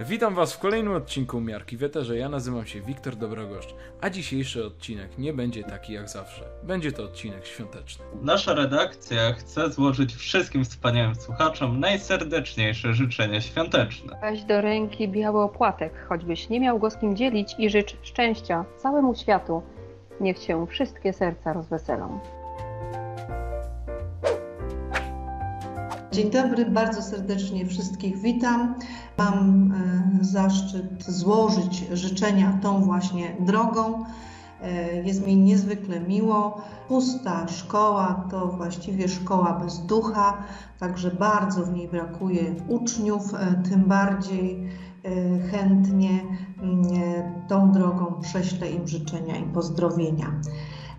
Witam Was w kolejnym odcinku Miarki w Eterze. Ja nazywam się Wiktor Dobrogoszcz, a dzisiejszy odcinek nie będzie taki jak zawsze. Będzie to odcinek świąteczny. Nasza redakcja chce złożyć wszystkim wspaniałym słuchaczom najserdeczniejsze życzenia świąteczne. Weź do ręki biały opłatek, choćbyś nie miał go z kim dzielić i życz szczęścia całemu światu. Niech się wszystkie serca rozweselą. Dzień dobry, bardzo serdecznie wszystkich witam. Mam e, zaszczyt złożyć życzenia tą właśnie drogą. E, Jest mi niezwykle miło. Pusta szkoła to właściwie szkoła bez ducha, także bardzo w niej brakuje uczniów, e, tym bardziej chętnie mm, tą drogą prześlę im życzenia i pozdrowienia.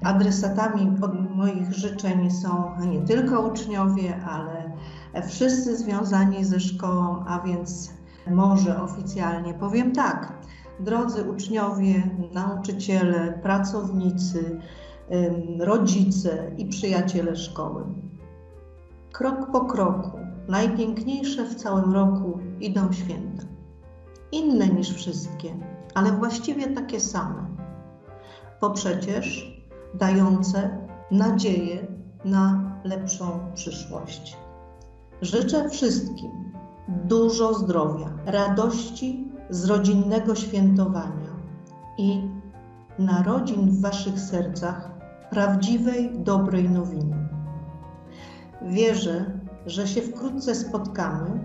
Adresatami moich życzeń są nie tylko uczniowie, ale wszyscy związani ze szkołą, a więc może oficjalnie powiem tak. Drodzy uczniowie, nauczyciele, pracownicy, rodzice i przyjaciele szkoły. Krok po kroku, najpiękniejsze w całym roku idą święta. Inne niż wszystkie, ale właściwie takie same. Bo przecież dające nadzieję na lepszą przyszłość. Życzę wszystkim dużo zdrowia, radości z rodzinnego świętowania i narodzin w Waszych sercach prawdziwej, dobrej nowiny. Wierzę, że się wkrótce spotkamy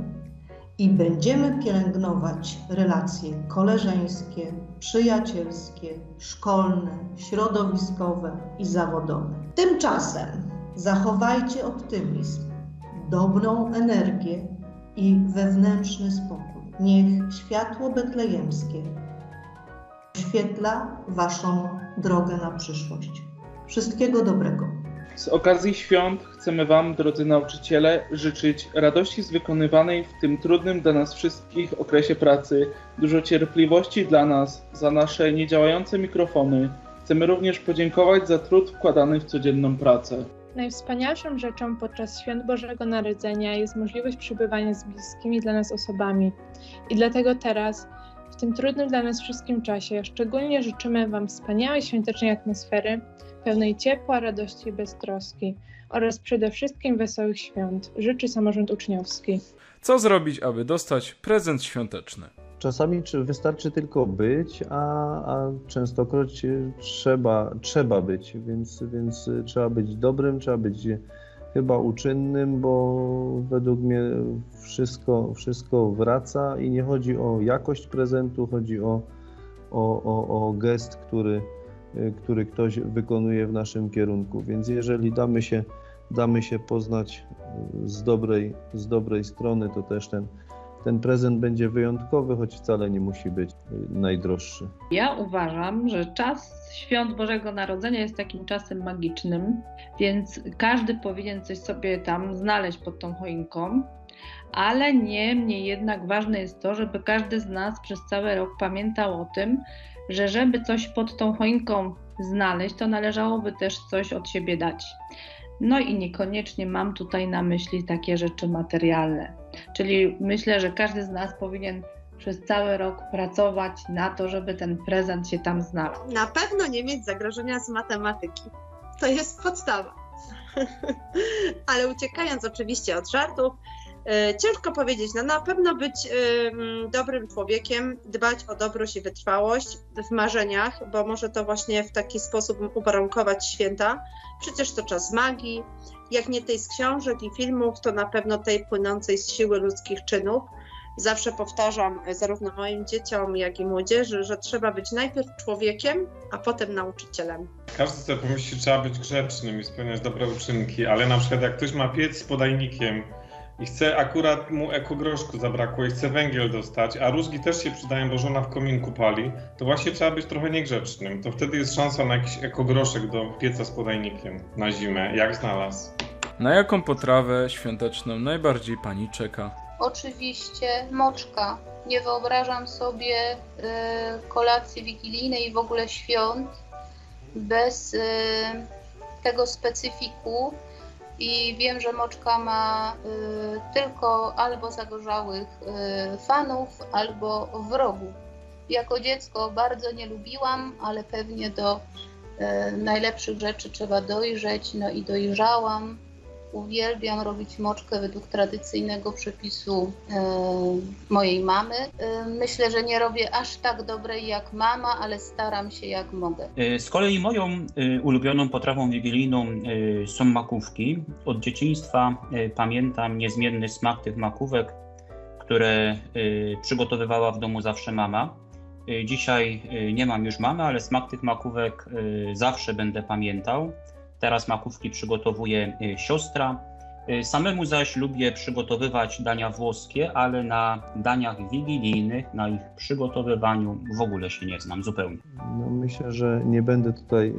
i będziemy pielęgnować relacje koleżeńskie, przyjacielskie, szkolne, środowiskowe i zawodowe. Tymczasem zachowajcie optymizm, dobrą energię i wewnętrzny spokój. Niech światło betlejemskie oświetla Waszą drogę na przyszłość. Wszystkiego dobrego. Z okazji świąt chcemy Wam, drodzy nauczyciele, życzyć radości z wykonywanej w tym trudnym dla nas wszystkich okresie pracy, dużo cierpliwości dla nas, za nasze niedziałające mikrofony. Chcemy również podziękować za trud wkładany w codzienną pracę. Najwspanialszą rzeczą podczas świąt Bożego Narodzenia jest możliwość przebywania z bliskimi dla nas osobami. I dlatego teraz, w tym trudnym dla nas wszystkim czasie, szczególnie życzymy Wam wspaniałej świątecznej atmosfery, pełnej ciepła, radości i beztroski oraz przede wszystkim wesołych świąt. Życzy samorząd uczniowski. Co zrobić, aby dostać prezent świąteczny? Czasami czy wystarczy tylko być, a, a częstokroć y, trzeba, trzeba być, więc, więc y, trzeba być dobrym, trzeba być chyba uczynnym, bo według mnie wszystko, wszystko wraca i nie chodzi o jakość prezentu, chodzi o, o, o, o gest, który, który ktoś wykonuje w naszym kierunku. Więc jeżeli damy się, damy się poznać z dobrej, z dobrej strony, to też ten ten prezent będzie wyjątkowy, choć wcale nie musi być y, najdroższy. Ja uważam, że czas świąt Bożego Narodzenia jest takim czasem magicznym, więc każdy powinien coś sobie tam znaleźć pod tą choinką. Ale niemniej jednak ważne jest to, żeby każdy z nas przez cały rok pamiętał o tym, że żeby coś pod tą choinką znaleźć, to należałoby też coś od siebie dać. No i niekoniecznie mam tutaj na myśli takie rzeczy materialne. Czyli myślę, że każdy z nas powinien przez cały rok pracować na to, żeby ten prezent się tam znalazł. Na pewno nie mieć zagrożenia z matematyki. To jest podstawa. Ale uciekając oczywiście od żartów, ciężko powiedzieć, no na pewno być dobrym człowiekiem, dbać o dobroć i wytrwałość w marzeniach, bo może to właśnie w taki sposób uwarunkować święta. Przecież to czas magii, jak nie tej z książek i filmów, to na pewno tej płynącej z siły ludzkich czynów. Zawsze powtarzam e, zarówno moim dzieciom, jak i młodzieży, że trzeba być najpierw człowiekiem, a potem nauczycielem. Każdy sobie pomyśli, że trzeba być grzecznym i spełniać dobre uczynki, ale na przykład jak ktoś ma piec z podajnikiem i chce, akurat mu ekogroszku zabrakło i chce węgiel dostać, a różgi też się przydają, bo żona w kominku pali, to właśnie trzeba być trochę niegrzecznym. To wtedy jest szansa na jakiś ekogroszek do pieca z podajnikiem na zimę, jak znalazł. Na jaką potrawę świąteczną najbardziej Pani czeka? Oczywiście moczka. Nie wyobrażam sobie y, kolacji wigilijnej i w ogóle świąt bez y, tego specyfiku i wiem, że Moczka ma y, tylko albo zagorzałych y, fanów, albo wrogów. Jako dziecko bardzo nie lubiłam, ale pewnie do y, najlepszych rzeczy trzeba dojrzeć, no i dojrzałam. Uwielbiam robić moczkę według tradycyjnego przepisu y, mojej mamy. Y, myślę, że nie robię aż tak dobrej jak mama, ale staram się jak mogę. Y, Z kolei moją ulubioną potrawą wigilijną są makówki. Od dzieciństwa pamiętam niezmienny smak tych makówek, które przygotowywała w domu zawsze mama. Dzisiaj nie mam już mamy, ale smak tych makówek zawsze będę pamiętał. Teraz makówki przygotowuje y, siostra. Y, Samemu zaś lubię przygotowywać dania włoskie, ale na daniach wigilijnych, na ich przygotowywaniu w ogóle się nie znam zupełnie. No myślę, że nie będę tutaj e,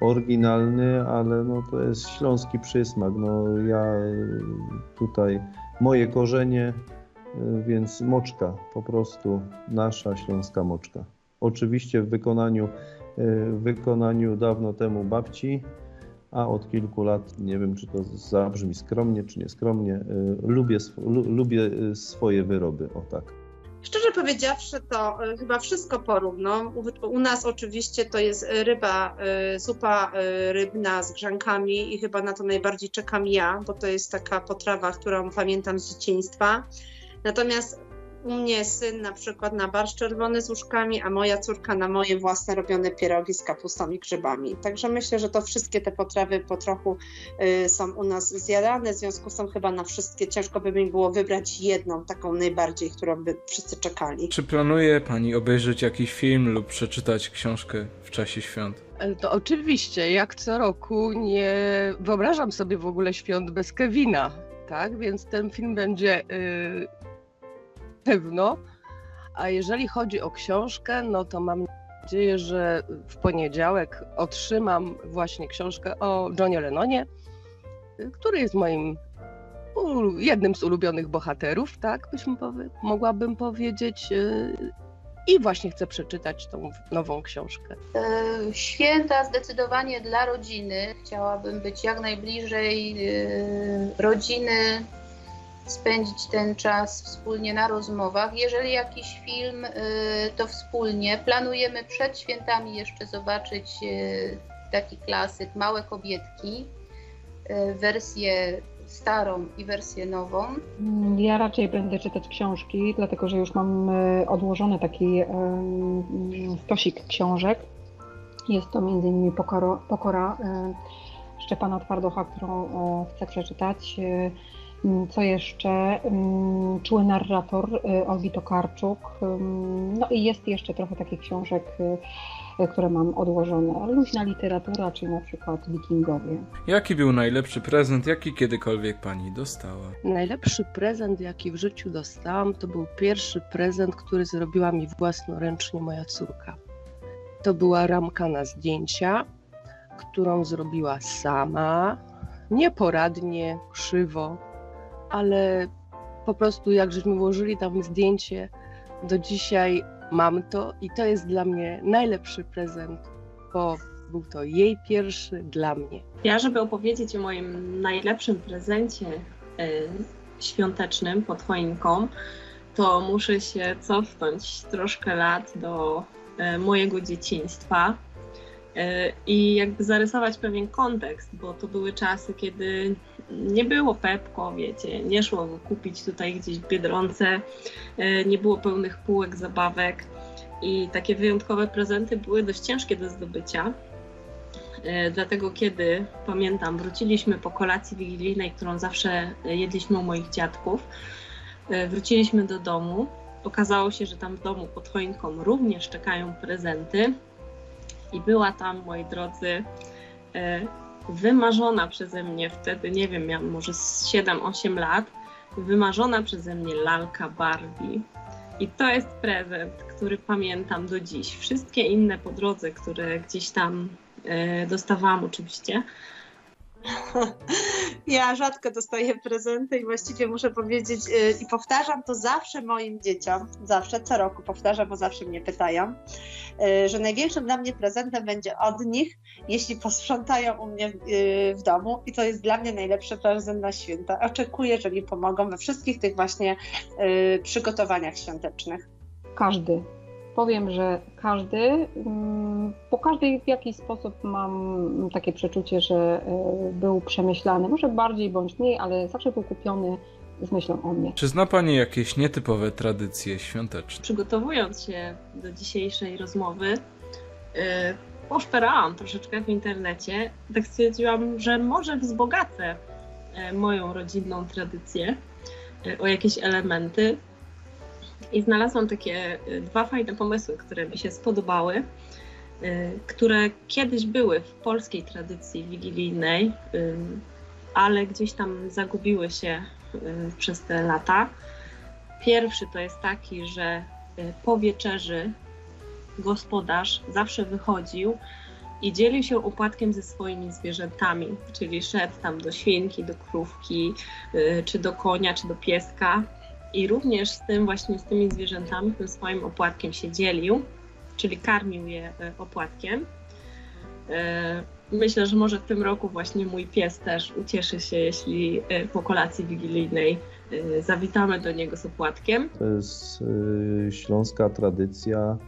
oryginalny, ale no to jest śląski przysmak. No ja e, tutaj moje korzenie, e, więc moczka, po prostu nasza śląska moczka. Oczywiście w wykonaniu, e, w wykonaniu dawno temu babci, a od kilku lat, nie wiem czy to zabrzmi skromnie, czy nieskromnie, e, lubię, sw- lu, lubię e, swoje wyroby, o tak. Szczerze powiedziawszy, to y, chyba wszystko porówno. U, u nas oczywiście to jest ryba, y, zupa y, rybna z grzankami i chyba na to najbardziej czekam ja, bo to jest taka potrawa, którą pamiętam z dzieciństwa. Natomiast u mnie syn na przykład na barszcz czerwony z łóżkami, a moja córka na moje własne robione pierogi z kapustą i grzybami. Także myślę, że to wszystkie te potrawy po trochu y, są u nas zjadane, w związku z tym chyba na wszystkie ciężko by mi było wybrać jedną, taką najbardziej, którą by wszyscy czekali. Czy planuje pani obejrzeć jakiś film lub przeczytać książkę w czasie świąt? To oczywiście, jak co roku nie wyobrażam sobie w ogóle świąt bez Kevina, tak? Więc ten film będzie y, pewno. A jeżeli chodzi o książkę, no to mam nadzieję, że w poniedziałek otrzymam właśnie książkę o Johnie Lennonie, y, który jest moim jednym z ulubionych bohaterów, tak byśmy powie, mogłabym powiedzieć. y, I właśnie chcę przeczytać tą nową książkę. E, Święta zdecydowanie dla rodziny. Chciałabym być jak najbliżej e, rodziny, spędzić ten czas wspólnie na rozmowach. Jeżeli jakiś film, e, to wspólnie. Planujemy przed świętami jeszcze zobaczyć e, taki klasyk Małe Kobietki, e, wersję starą i wersję nową. Mm, Ja raczej będę czytać książki, dlatego że już mam odłożony taki stosik książek. Jest to m.in. Pokora, Pokora Szczepana Twardocha, którą chcę przeczytać. E, m, Co jeszcze? Mm, Czuły narrator e, Olgi Tokarczuk. Ym, No i jest jeszcze trochę takich książek, e, e, które mam odłożone. Luźna literatura, czyli na przykład Wikingowie. Jaki był najlepszy prezent, jaki kiedykolwiek pani dostała? Najlepszy prezent, jaki w życiu dostałam, to był pierwszy prezent, który zrobiła mi własnoręcznie moja córka. To była ramka na zdjęcia, którą zrobiła sama, nieporadnie, krzywo, ale po prostu jak żeśmy włożyli tam zdjęcie, do dzisiaj mam to i to jest dla mnie najlepszy prezent, bo był to jej pierwszy dla mnie. Ja, żeby opowiedzieć o moim najlepszym prezencie y, świątecznym pod choinką, to muszę się cofnąć troszkę lat do y, mojego dzieciństwa y, i jakby zarysować pewien kontekst, bo to były czasy, kiedy nie było Pepko, wiecie, nie szło go kupić tutaj gdzieś Biedronce, y, nie było pełnych półek zabawek i takie wyjątkowe prezenty były dość ciężkie do zdobycia. E, Dlatego kiedy pamiętam, wróciliśmy po kolacji wigilijnej, którą zawsze jedliśmy u moich dziadków, e, wróciliśmy do domu. Okazało się, że tam w domu pod choinką również czekają prezenty. I była tam, moi drodzy, e, wymarzona przeze mnie wtedy, nie wiem, miałam może z 7-8 lat, wymarzona przeze mnie lalka Barbie. I to jest prezent, który pamiętam do dziś. Wszystkie inne po drodze, które gdzieś tam e, dostawałam oczywiście, Ja rzadko dostaję prezenty i właściwie muszę powiedzieć y, i powtarzam to zawsze moim dzieciom, zawsze, co roku powtarzam, bo zawsze mnie pytają, y, że największym dla mnie prezentem będzie od nich, jeśli posprzątają u mnie y, w domu i to jest dla mnie najlepszy prezent na święta. Oczekuję, że mi pomogą we wszystkich tych właśnie przygotowaniach świątecznych. Każdy powiem, że każdy, mm, po każdej w jakiś sposób mam takie przeczucie, że e, był przemyślany, może bardziej bądź mniej, ale zawsze był kupiony z myślą o mnie. Czy zna Pani jakieś nietypowe tradycje świąteczne? Przygotowując się do dzisiejszej rozmowy, e, poszperałam troszeczkę w internecie, tak stwierdziłam, że może wzbogacę e, moją rodzinną tradycję o jakieś elementy, i znalazłam takie y, dwa fajne pomysły, które mi się spodobały, y, które kiedyś były w polskiej tradycji wigilijnej, y, ale gdzieś tam zagubiły się przez te lata. Pierwszy to jest taki, że po wieczerzy gospodarz zawsze wychodził i dzielił się opłatkiem ze swoimi zwierzętami, czyli szedł tam do świnki, do krówki, czy do konia, czy do pieska i również z tym właśnie z tymi zwierzętami, tym swoim opłatkiem się dzielił, czyli karmił je e, opłatkiem. E, myślę, że może w tym roku właśnie mój pies też ucieszy się, jeśli e, po kolacji wigilijnej zawitamy do niego z opłatkiem. To jest śląska tradycja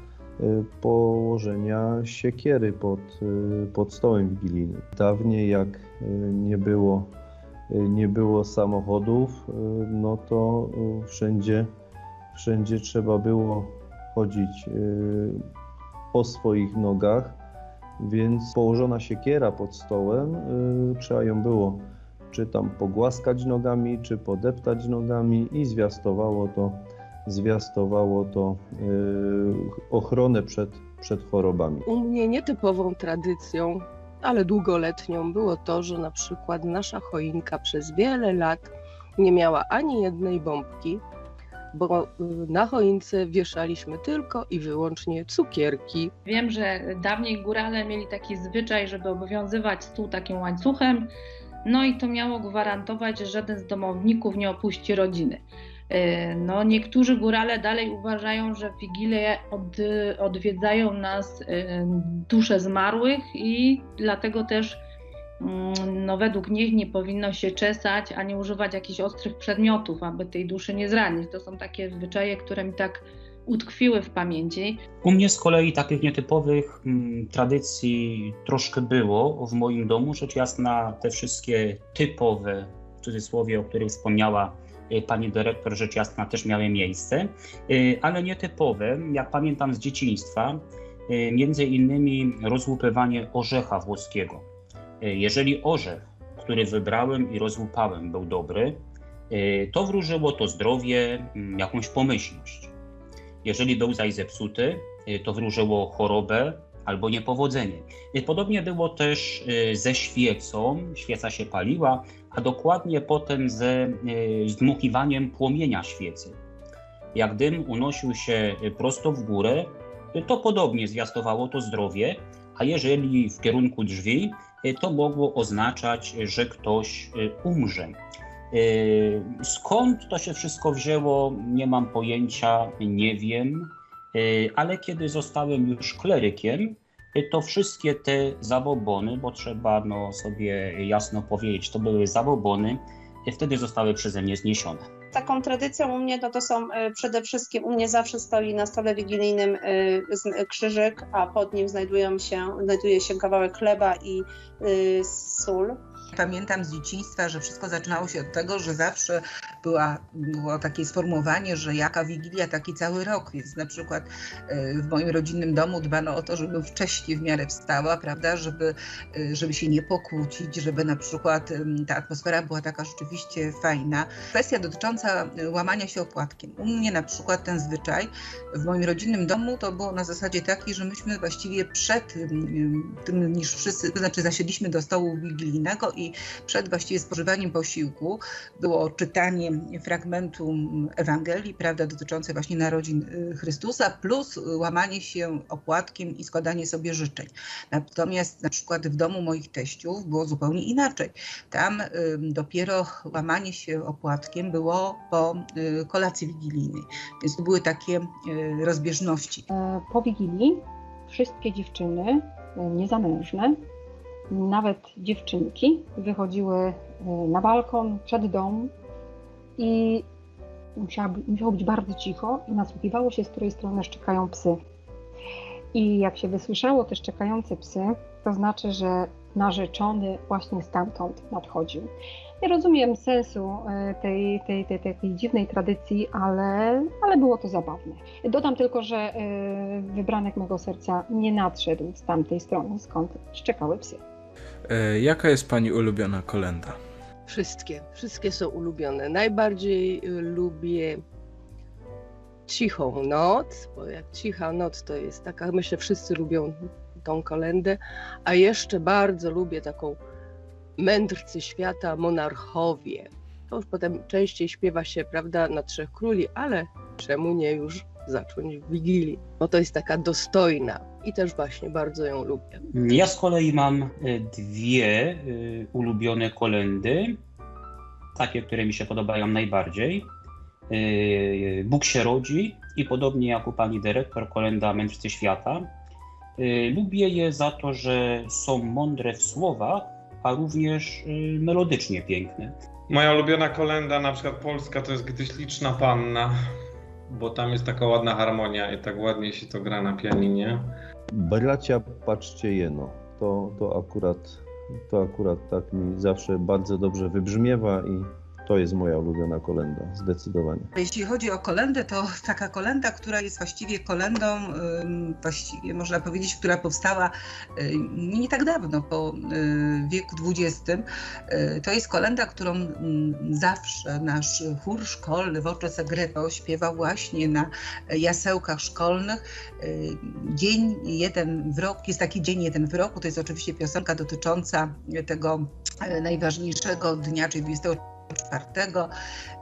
położenia siekiery pod, pod stołem wigilijnym. Dawniej jak nie było nie było samochodów, y, no to y, wszędzie, wszędzie trzeba było chodzić y, po swoich nogach, więc położona siekiera pod stołem, trzeba ją było czy tam pogłaskać nogami, czy podeptać nogami i zwiastowało to, zwiastowało to ochronę przed, przed chorobami. U mnie nietypową tradycją ale długoletnią było to, że na przykład nasza choinka przez wiele lat nie miała ani jednej bombki, bo y, na choince wieszaliśmy tylko i wyłącznie cukierki. Wiem, że dawniej górale mieli taki zwyczaj, żeby obowiązywać stół takim łańcuchem, no i to miało gwarantować, że żaden z domowników nie opuści rodziny. Y, no, niektórzy górale dalej uważają, że w Wigilię od, odwiedzają nas y, dusze zmarłych i dlatego też mm, no, według nich nie powinno się czesać ani używać jakichś ostrych przedmiotów, aby tej duszy nie zranić. To są takie zwyczaje, które mi tak utkwiły w pamięci. U mnie z kolei takich nietypowych mm, tradycji troszkę było w moim domu. Rzecz jasna, te wszystkie typowe, w cudzysłowie, o których wspomniała pani dyrektor rzecz jasna też miały miejsce, y, ale nietypowe, jak pamiętam z dzieciństwa, y, między innymi rozłupywanie orzecha włoskiego. Jeżeli orzech, który wybrałem i rozłupałem, był dobry, to wróżyło to zdrowie, jakąś pomyślność. Jeżeli był zaś zepsuty, to wróżyło chorobę albo niepowodzenie. Podobnie było też ze świecą. Świeca się paliła, a dokładnie potem ze e, zdmuchiwaniem płomienia świecy. Jak dym unosił się prosto w górę, to podobnie zwiastowało to zdrowie, a jeżeli w kierunku drzwi, to mogło oznaczać, że ktoś umrze. Skąd to się wszystko wzięło, nie mam pojęcia, nie wiem, ale kiedy zostałem już klerykiem, to wszystkie te zabobony, bo trzeba no, sobie jasno powiedzieć, to były zabobony, wtedy zostały przeze mnie zniesione. Taką tradycją u mnie no to są e, przede wszystkim, u mnie zawsze stoi na stole wigilijnym e, krzyżyk, a pod nim znajdują się, znajduje się kawałek chleba i e, sól. Pamiętam z dzieciństwa, że wszystko zaczynało się od tego, że zawsze była, było takie sformułowanie, że jaka wigilia, taki cały rok. Więc na przykład e, w moim rodzinnym domu dbano o to, żeby wcześniej w miarę wstała, prawda, żeby, e, żeby się nie pokłócić, żeby na przykład ta atmosfera była taka rzeczywiście fajna. Kwestia dotycząca e, łamania się opłatkiem. U mnie na przykład ten zwyczaj w moim rodzinnym domu to było na zasadzie takiej, że myśmy właściwie przed tym, niż wszyscy, to znaczy zasiedliśmy do stołu wigilijnego i przed właściwie spożywaniem posiłku było czytanie fragmentu Ewangelii, prawda, dotyczącej właśnie narodzin y, Chrystusa, plus łamanie się opłatkiem i składanie sobie życzeń. Natomiast na przykład w domu moich teściów było zupełnie inaczej. Tam y, dopiero łamanie się opłatkiem było po y, kolacji wigilijnej, więc to były takie rozbieżności. E, Po Wigilii wszystkie dziewczyny niezamężne, nawet dziewczynki, wychodziły e, na balkon, przed dom i musiało, być bardzo cicho i nasłuchiwało się, z której strony szczekają psy. I jak się wysłyszało te szczekające psy, to znaczy, że narzeczony właśnie stamtąd nadchodził. Nie rozumiem sensu e, tej, tej, tej, tej dziwnej tradycji, ale, ale było to zabawne. Dodam tylko, że e, wybranek mego serca nie nadszedł z tamtej strony, skąd szczekały psy. E, jaka jest pani ulubiona kolenda? Wszystkie, wszystkie są ulubione. Najbardziej y, lubię Cichą Noc, bo jak Cicha Noc to jest taka, myślę, wszyscy lubią tą kolendę, a jeszcze bardzo lubię taką Mędrcy Świata, Monarchowie. To już potem częściej śpiewa się, prawda, na Trzech Króli, ale czemu nie już zacząć w Wigilii, bo to jest taka dostojna i też właśnie bardzo ją lubię. Ja z kolei mam e, dwie e, ulubione kolendy, takie, które mi się podobają najbardziej. E, Bóg się rodzi i podobnie jak u pani dyrektor, kolenda Mędrcy Świata. Lubię je za to, że są mądre w słowach, a również melodycznie piękne. Moja ulubiona kolenda, na przykład polska, to jest Gdyś liczna panna, bo tam jest taka ładna harmonia i tak ładnie się to gra na pianinie. Bracia, patrzcie jeno. To, to, akurat, to akurat tak mi zawsze bardzo dobrze wybrzmiewa i to jest moja ulubiona kolenda, zdecydowanie. Jeśli chodzi o kolendę, to taka kolenda, która jest właściwie kolendą, właściwie można powiedzieć, która powstała nie tak dawno, po y, wieku XX. Y, To jest kolenda, którą zawsze nasz chór szkolny w Ocze Segreto śpiewa właśnie na jasełkach szkolnych. Y, Dzień jeden w roku, jest taki dzień jeden w roku, to jest oczywiście piosenka dotycząca tego najważniejszego dnia, czyli 24 czwartego.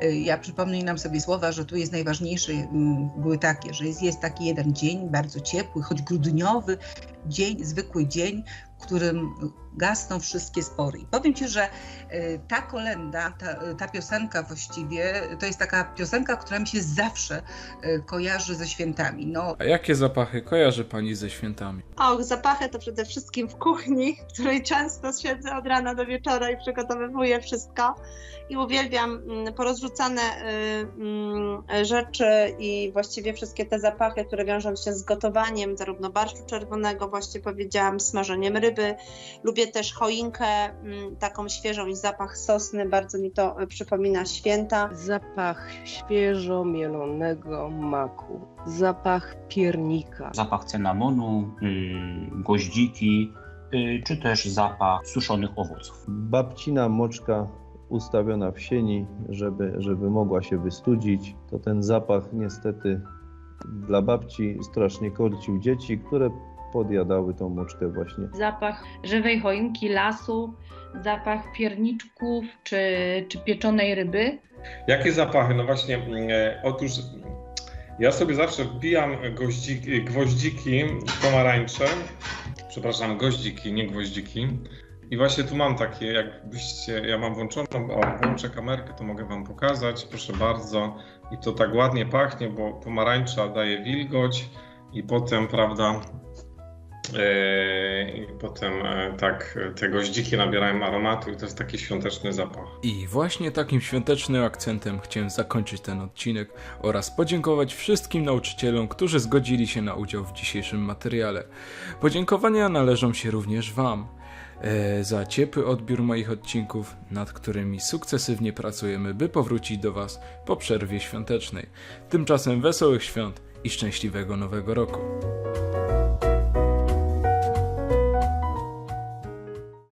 Y, Ja przypomnę sobie słowa, że tu jest najważniejsze, mm, były takie, że jest, jest taki jeden dzień, bardzo ciepły, choć grudniowy dzień, zwykły dzień, w którym gasną wszystkie spory. I powiem Ci, że y, ta kolenda, ta, ta piosenka właściwie, to jest taka piosenka, która mi się zawsze y, kojarzy ze świętami. No, A jakie zapachy kojarzy pani ze świętami? Och, zapachy to przede wszystkim w kuchni, w której często siedzę od rana do wieczora i przygotowywuję wszystko. I uwielbiam mm, porozrzucane y, mm, rzeczy i właściwie wszystkie te zapachy, które wiążą się z gotowaniem zarówno barszczu czerwonego, właśnie powiedziałam, smażeniem ryby. Lubię też choinkę, mm, taką świeżą i zapach sosny, bardzo mi to y, przypomina święta. Zapach świeżo mielonego maku, zapach piernika. Zapach cynamonu, y, goździki, y, czy też zapach suszonych owoców. Babcina moczka ustawiona w sieni, żeby, żeby mogła się wystudzić, to ten zapach niestety dla babci strasznie korcił dzieci, które podjadały tą moczkę właśnie. Zapach żywej choinki, lasu, zapach pierniczków czy, czy pieczonej ryby. Jakie zapachy? No właśnie, e, otóż ja sobie zawsze wbijam goździki, gwoździki pomarańcze. Przepraszam, goździki, nie gwoździki. I właśnie tu mam takie, jakbyście, ja mam włączoną, o, włączę kamerkę, to mogę Wam pokazać, proszę bardzo. I to tak ładnie pachnie, bo pomarańcza daje wilgoć i potem, prawda, i potem e, tak te goździki nabierają aromatu i to jest taki świąteczny zapach. I właśnie takim świątecznym akcentem chciałem zakończyć ten odcinek oraz podziękować wszystkim nauczycielom, którzy zgodzili się na udział w dzisiejszym materiale. Podziękowania należą się również Wam e, za ciepły odbiór moich odcinków, nad którymi sukcesywnie pracujemy, by powrócić do Was po przerwie świątecznej. Tymczasem wesołych świąt i szczęśliwego nowego roku.